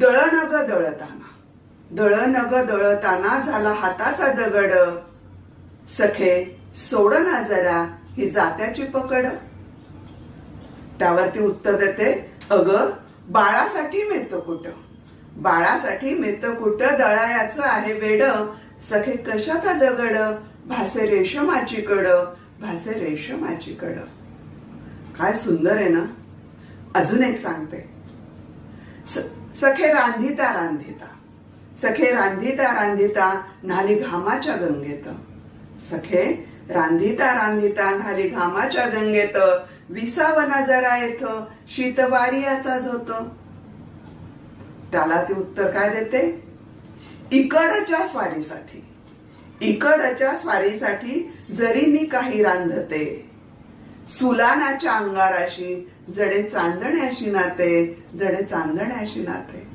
दळण ग दळताना. दळण ग दळताना झाला हाताचा दगड. सखे सोड ना जरा ही जात्याची पकड. त्यावरती उत्तर देते अग बाळासाठी मेत कुट. बाळासाठी मेत कुट दळायाचं आहे वेड. सखे कशाचा दगड? भासे रेशमाची कड. भासे रेशमाची कड. काय सुंदर आहे ना? अजून एक सांगते. स- सखे रांधिता रांधिता. सखे रांधिता रांधिता न्हाली घामाच्या गंगेत. सखे रांधिता रांधिता न्हाली घामाच्या गंगेत. विसावना जरा येथ शीतवारियाचाच होत त्याला ती उत्तर काय देते? इकडच्या स्वारीसाठी. इकडच्या स्वारीसाठी जरी मी काही रांधते सुलानाच्या अंगाराशी जडे चांदण्याशी नाते जडे चांदण्याशी नाते.